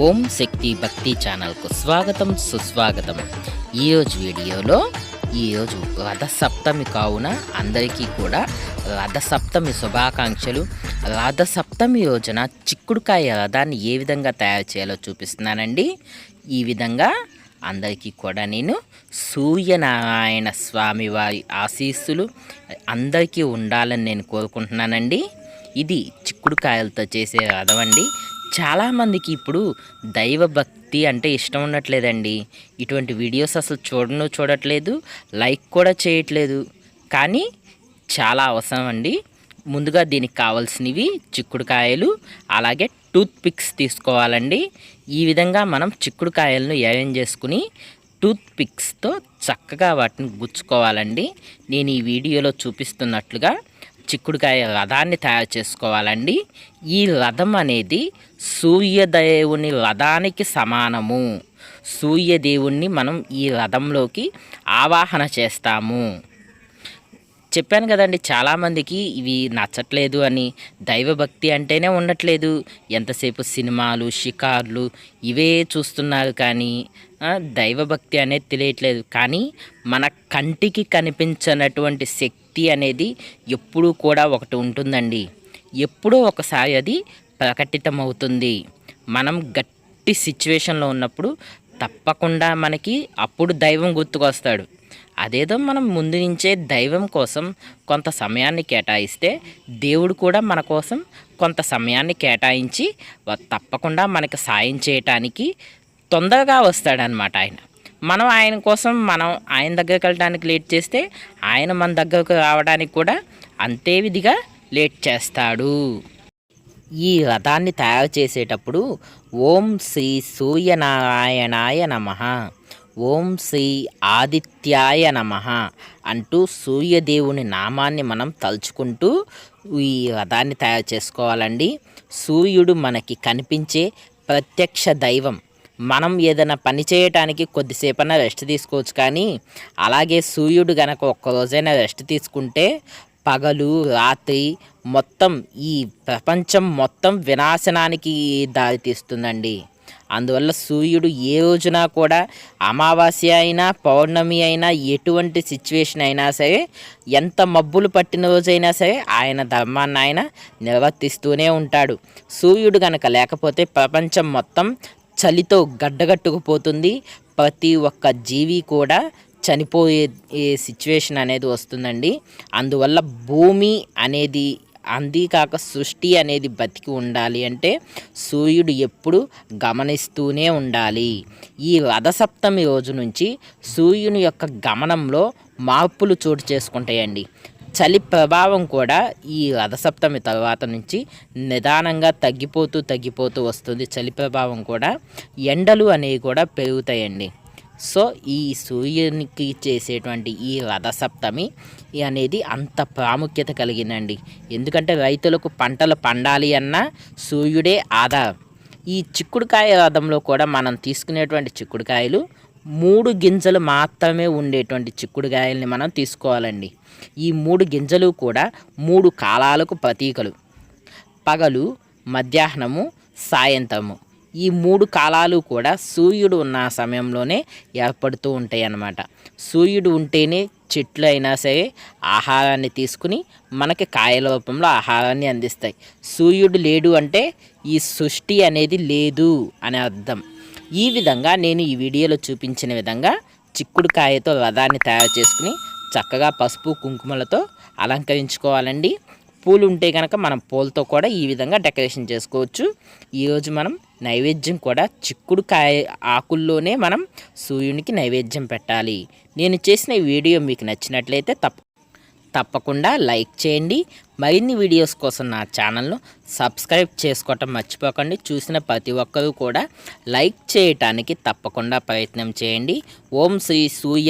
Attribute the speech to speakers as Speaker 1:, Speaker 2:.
Speaker 1: ఓం శక్తి భక్తి ఛానల్కు స్వాగతం సుస్వాగతం. ఈరోజు వీడియోలో ఈరోజు రథసప్తమి కావున అందరికీ కూడా రథ సప్తమి శుభాకాంక్షలు. రథసప్తమి రోజున చిక్కుడుకాయ రథాన్ని ఏ విధంగా తయారు చేయాలో చూపిస్తున్నానండి. ఈ విధంగా అందరికీ కూడా నేను సూర్యనారాయణ స్వామి వారి ఆశీస్సులు అందరికీ ఉండాలని నేను కోరుకుంటున్నానండి. ఇది చిక్కుడుకాయలతో చేసే రథం అండి. చాలామందికి ఇప్పుడు దైవభక్తి అంటే ఇష్టం ఉండట్లేదండి ఇటువంటి వీడియోస్ అసలు చూడను చూడట్లేదు లైక్ కూడా చేయట్లేదు. కానీ చాలా అవసరం అండి ముందుగా దీనికి కావాల్సినవి చిక్కుడుకాయలు అలాగే టూత్ పిక్స్ తీసుకోవాలండి. ఈ విధంగా మనం చిక్కుడుకాయలను అరేంజ్ చేసుకుని టూత్ పిక్స్తో చక్కగా వాటిని గుచ్చుకోవాలండి. నేను ఈ వీడియోలో చూపిస్తున్నట్లుగా చిక్కుడుకాయ రథాన్ని తయారు చేసుకోవాలండి. ఈ రథం అనేది సూర్యదేవుని రథానికి సమానము. సూర్యదేవుణ్ణి మనం ఈ రథంలోకి ఆవాహన చేస్తాము. చెప్పాను కదండి చాలామందికి ఇవి నచ్చట్లేదు అని దైవభక్తి అంటేనే ఉండట్లేదు. ఎంతసేపు సినిమాలు షికార్లు ఇవే చూస్తున్నారు కానీ దైవభక్తి అనేది తెలియట్లేదు. కానీ మన కంటికి కనిపించినటువంటి శక్తి అనేది ఎప్పుడూ కూడా ఒకటి ఉంటుందండి. ఎప్పుడో ఒకసారి అది ప్రకటితమవుతుంది. మనం గట్టి సిచ్యువేషన్లో ఉన్నప్పుడు తప్పకుండా మనకి అప్పుడు దైవం గుర్తుకొస్తాడు. అదేదో మనం ముందు నుంచే దైవం కోసం కొంత సమయాన్ని కేటాయిస్తే దేవుడు కూడా మన కోసం కొంత సమయాన్ని కేటాయించి తప్పకుండా మనకి సాయం చేయటానికి తొందరగా వస్తాడనమాట ఆయన. మనం ఆయన కోసం మనం ఆయన దగ్గరికి వెళ్ళడానికి లేట్ చేస్తే ఆయన మన దగ్గరకు రావడానికి కూడా అంతే విధిగా లేట్ చేస్తాడు. ఈ రథాన్ని తయారు చేసేటప్పుడు ఓం శ్రీ సూర్యనారాయణాయ నమ. ఓం శ్రీ ఆదిత్యాయ నమ అంటూ సూర్యదేవుని నామాన్ని మనం తలుచుకుంటూ ఈ రథాన్ని తయారు చేసుకోవాలండి. సూర్యుడు మనకి కనిపించే ప్రత్యక్ష దైవం మనం ఏదైనా పని చేయటానికి కొద్దిసేపైనా రెస్ట్ తీసుకోవచ్చు కానీ అలాగే సూర్యుడు గనక ఒక్క రోజైనా రెస్ట్ తీసుకుంటే పగలు రాత్రి మొత్తం ఈ ప్రపంచం మొత్తం వినాశనానికి దారితీస్తుందండి అందువల్ల సూర్యుడు ఏ రోజున కూడా అమావాస్య అయినా పౌర్ణమి అయినా ఎటువంటి సిచ్యువేషన్ అయినా సరే ఎంత మబ్బులు పట్టిన రోజైనా సరే ఆయన ధర్మాన్ని ఆయన నిర్వర్తిస్తూనే ఉంటాడు. సూర్యుడు కనుక లేకపోతే ప్రపంచం మొత్తం చలితో గడ్డగట్టుకుపోతుంది. ప్రతి ఒక్క జీవి కూడా చనిపోయే సిచ్యువేషన్ అనేది వస్తుందండి. అందువల్ల భూమి అనేది అంతేకాక సృష్టి అనేది బతికి ఉండాలి అంటే సూర్యుడు ఎప్పుడు గమనిస్తూనే ఉండాలి. ఈ రథసప్తమి రోజు నుంచి సూర్యుని యొక్క గమనంలో మార్పులు చోటు చేసుకుంటాయండి. చలి ప్రభావం కూడా ఈ రథసప్తమి తర్వాత నుంచి నిదానంగా తగ్గిపోతూ తగ్గిపోతూ వస్తుంది. చలి ప్రభావం కూడా ఎండలు అనేవి కూడా పెరుగుతాయండి. సో ఈ సూర్యునికి చేసేటువంటి ఈ రథసప్తమి అనేది అంత ప్రాముఖ్యత కలిగిందండి. ఎందుకంటే రైతులకు పంటలు పండాలి అన్న సూర్యుడే ఆధారం. ఈ చిక్కుడుకాయ రథంలో కూడా మనం తీసుకునేటువంటి చిక్కుడుకాయలు మూడు గింజలు మాత్రమే ఉండేటువంటి చిక్కుడుగాయల్ని మనం తీసుకోవాలండి. ఈ మూడు గింజలు కూడా మూడు కాలాలకు ప్రతీకలు. పగలు మధ్యాహ్నము సాయంత్రము. ఈ మూడు కాలాలు కూడా సూర్యుడు ఉన్న సమయంలోనే ఏర్పడుతూ ఉంటాయి అన్నమాట సూర్యుడు ఉంటేనే చెట్లు అయినా సరే ఆహారాన్ని తీసుకుని మనకి కాయల రూపంలో ఆహారాన్ని అందిస్తాయి. సూర్యుడు లేడు అంటే ఈ సృష్టి అనేది లేదు అనే అర్థం. ఈ విధంగా నేను ఈ వీడియోలో చూపించిన విధంగా చిక్కుడుకాయతో రథాన్ని తయారు చేసుకుని చక్కగా పసుపు కుంకుమలతో అలంకరించుకోవాలండి. పూలు ఉంటే కనుక మనం పూలతో కూడా ఈ విధంగా డెకరేషన్ చేసుకోవచ్చు. ఈరోజు మనం నైవేద్యం కూడా చిక్కుడు కాయ ఆకుల్లోనే మనం సూర్యునికి నైవేద్యం పెట్టాలి. నేను చేసిన వీడియో మీకు నచ్చినట్లయితే తప్ప తప్పకుండా లైక్ చేయండి. మరిన్ని వీడియోస్ కోసం నా ఛానల్ను సబ్స్క్రైబ్ చేసుకోవటం మర్చిపోకండి. చూసిన ప్రతి ఒక్కరూ కూడా లైక్ చేయటానికి తప్పకుండా ప్రయత్నం చేయండి. ఓం శ్రీ సూర్య